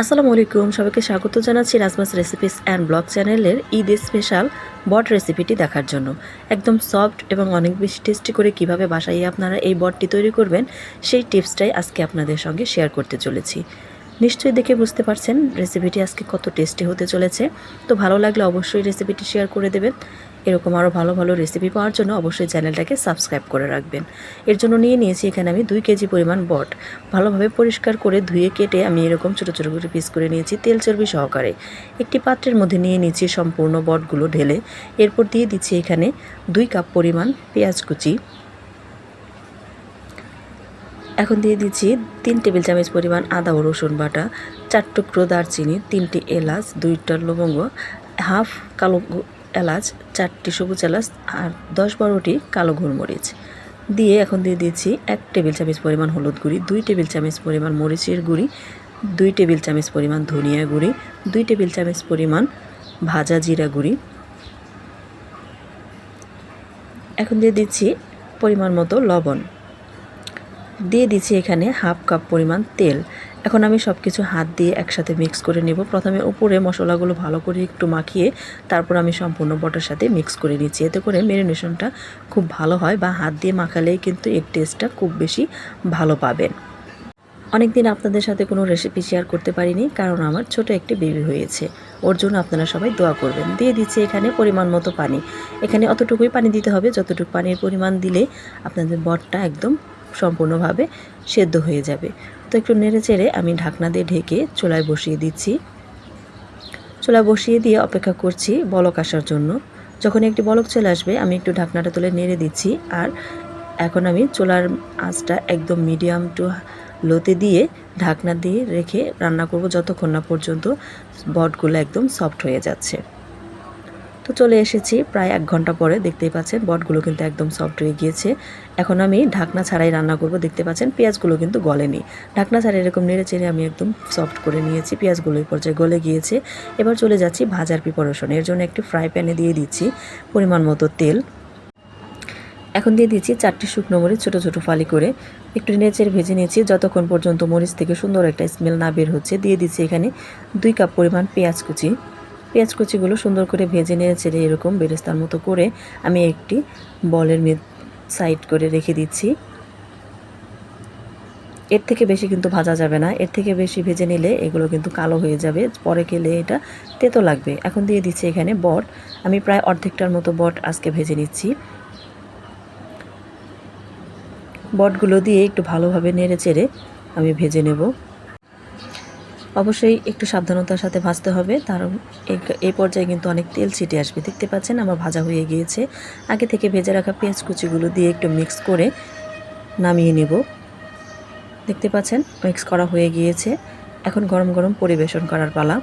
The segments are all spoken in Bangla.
আসসালামু আলাইকুম, সবাইকে স্বাগত জানাচ্ছি রাজমাস রেসিপিস অ্যান্ড ব্লগ চ্যানেলের ঈদ স্পেশাল বট রেসিপিটি দেখার জন্য। একদম সফট এবং অনেক বেশি টেস্টি করে কীভাবে বাসায় আপনারা এই বটটি তৈরি করবেন, সেই টিপসটাই আজকে আপনাদের সঙ্গে শেয়ার করতে চলেছি। নিশ্চয়ই দেখে বুঝতে পারছেন রেসিপিটি আজকে কত টেস্টি হতে চলেছে। তো ভালো লাগলে অবশ্যই রেসিপিটি শেয়ার করে দেবেন। এরকম আরও ভালো ভালো রেসিপি পাওয়ার জন্য অবশ্যই চ্যানেলটাকে সাবস্ক্রাইব করে রাখবেন। এর জন্য নিয়ে নিয়েছি এখানে আমি দুই কেজি পরিমাণ বট। ভালোভাবে পরিষ্কার করে ধুয়ে কেটে আমি এরকম ছোটো ছোটো করে পিস করে নিয়েছি তেল চর্বি সহকারে। একটি পাত্রের মধ্যে নিয়ে নিয়েছি সম্পূর্ণ বটগুলো ঢেলে। এরপর দিয়ে দিচ্ছি এখানে দুই কাপ পরিমাণ পেঁয়াজ কুচি। এখন দিয়ে দিচ্ছি তিন টেবিল চামচ পরিমাণ আদা ও রসুন বাটা, চার টুকরো দারচিনি, তিনটি এলাচ, দুইটা লবঙ্গ, হাফ কালো এলাচ, চারটি সবুজ এলাচ আর দশ বারোটি কালো গোলমরিচ। দিয়ে এখন দিয়ে দিচ্ছি এক টেবিল চামচ পরিমাণ হলুদ গুঁড়ি, দুই টেবিল চামচ পরিমাণ মরিচের গুঁড়ি, দুই টেবিল চামচ পরিমাণ ধনিয়া গুঁড়ি, দুই টেবিল চামচ পরিমাণ ভাজা জিরা গুঁড়ি। এখন দিয়ে দিচ্ছি পরিমাণ মতো লবণ। দিয়ে দিচ্ছি এখানে হাফ কাপ পরিমাণ তেল। এখন আমি সব কিছু হাত দিয়ে একসাথে মিক্স করে নেব। প্রথমে উপরে মশলাগুলো ভালো করে একটু মাখিয়ে তারপর আমি সম্পূর্ণ বটার সাথে মিক্স করে নিচ্ছি। এতে করে ম্যারিনেশনটা খুব ভালো হয় বা হাত দিয়ে মাখালেই কিন্তু এর টেস্টটা খুব বেশি ভালো পাবেন। অনেকদিন আপনাদের সাথে কোনো রেসিপি শেয়ার করতে পারিনি, কারণ আমার ছোট একটি বেবি হয়েছে। ওর জন্য আপনারা সবাই দোয়া করবেন। দিয়ে দিচ্ছি এখানে পরিমাণ মতো পানি। এখানে অতটুকুই পানি দিতে হবে। যতটুকু পানির পরিমাণ দিলে আপনাদের বটটা একদম সম্পূর্ণভাবে সেদ্ধ হয়ে যাবে। তো একটু নেড়ে চেড়ে আমি ঢাকনা দিয়ে ঢেকে চুলায় বসিয়ে দিচ্ছি। চুলায় বসিয়ে দিয়ে অপেক্ষা করছি বলক আসার জন্য। যখন একটি বলক চলে আসবে, আমি একটু ঢাকনাটা তুলে নেড়ে দিচ্ছি আর এখন আমি চুলার আঁচটা একদম মিডিয়াম টু লোতে দিয়ে ঢাকনা দিয়ে রেখে রান্না করব যতক্ষণ না পর্যন্ত বটগুলো একদম সফট হয়ে যাচ্ছে। তো চলে এসেছি। প্রায় এক ঘণ্টা পরে দেখতেই পাচ্ছেন, বটগুলো কিন্তু একদম সফট হয়ে গিয়েছে। এখন আমি ঢাকনা ছাড়াই রান্না করব। দেখতে পাচ্ছেন, পেঁয়াজগুলো কিন্তু গলেনি। ঢাকনা ছাড়া এরকম নেড়ে চেড়ে আমি একদম সফট করে নিয়েছি। পেঁয়াজগুলো এই পর্যায়ে গলে গিয়েছে। এবার চলে যাচ্ছি ভাজার প্রিপারেশন এর জন্য একটি ফ্রাই প্যানে দিয়ে দিচ্ছি পরিমাণ মতো তেল। এখন দিয়ে দিচ্ছি চারটি শুকনো মরিচ, ছোটো ছোটো ফালি করে। একটু নেচের ভেজে নিয়েছি। যতক্ষণ পর্যন্ত মরিচ থেকে সুন্দর একটা স্মেল না বের হচ্ছে, দিয়ে দিচ্ছি এখানে দুই কাপ পরিমাণ পেঁয়াজ কুচি। পেঁয়াজ কুচিগুলো সুন্দর করে ভেজে নিয়ে ছেড়ে এরকম বেরেস্তার মতো করে আমি একটি বলের সাইড করে রেখে দিচ্ছি। এর থেকে বেশি কিন্তু ভাজা যাবে না। এর থেকে বেশি ভেজে নিলে এগুলো কিন্তু কালো হয়ে যাবে। পরে খেলে এটা তেতো লাগবে। এখন দিয়ে দিচ্ছি এখানে বট। আমি প্রায় অর্ধেকটার মতো বট আজকে ভেজে নিচ্ছি। বটগুলো দিয়ে একটু ভালোভাবে নেড়ে চেড়ে আমি ভেজে নেব। অবশ্যই একটু সাবধানতার সাথে ভাজতে হবে। তার এই- পর্যায়ে কিন্তু অনেক তেল ছিটে আসবে। দেখতে পাচ্ছেন আমার ভাজা হয়ে গিয়েছে। আগে থেকে ভেজে রাখা পেঁয়াজ কুচিগুলো দিয়ে একটু মিক্স করে নামিয়ে নেব। দেখতে পাচ্ছেন মিক্স করা হয়ে গিয়েছে। এখন গরম গরম পরিবেশন করার পালা।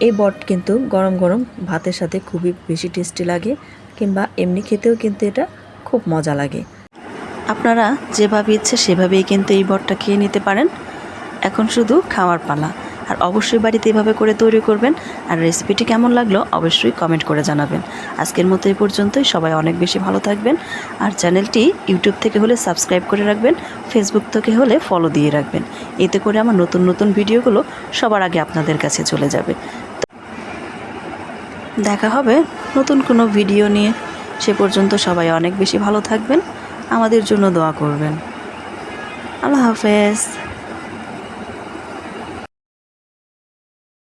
এই বট কিন্তু গরম গরম ভাতের সাথে খুবই বেশি টেস্টি লাগে, কিংবা এমনি খেতেও কিন্তু এটা খুব মজা লাগে। আপনারা যেভাবে ইচ্ছে সেভাবেই কিন্তু এই বটটা খেয়ে নিতে পারেন। এখন শুধু খাওয়ার পালা। আর অবশ্যই বাড়িতে এভাবে করে তৈরি করবেন। আর রেসিপিটি কেমন লাগল অবশ্যই কমেন্ট করে জানাবেন। আজকের মতো এই পর্যন্তই। সবাই অনেক বেশি ভালো থাকবেন। আর চ্যানেলটি ইউটিউব থেকে হলে সাবস্ক্রাইব করে রাখবেন। ফেসবুক থেকে হলে ফলো দিয়ে রাখবেন। এতে করে আমার নতুন নতুন ভিডিওগুলো সবার আগে আপনাদের কাছে চলে যাবে। দেখা হবে নতুন কোনো ভিডিও নিয়ে। সে পর্যন্ত সবাই অনেক বেশি ভালো থাকবেন। আমাদের জন্য দোয়া করবেন। আল্লাহ হাফেজ।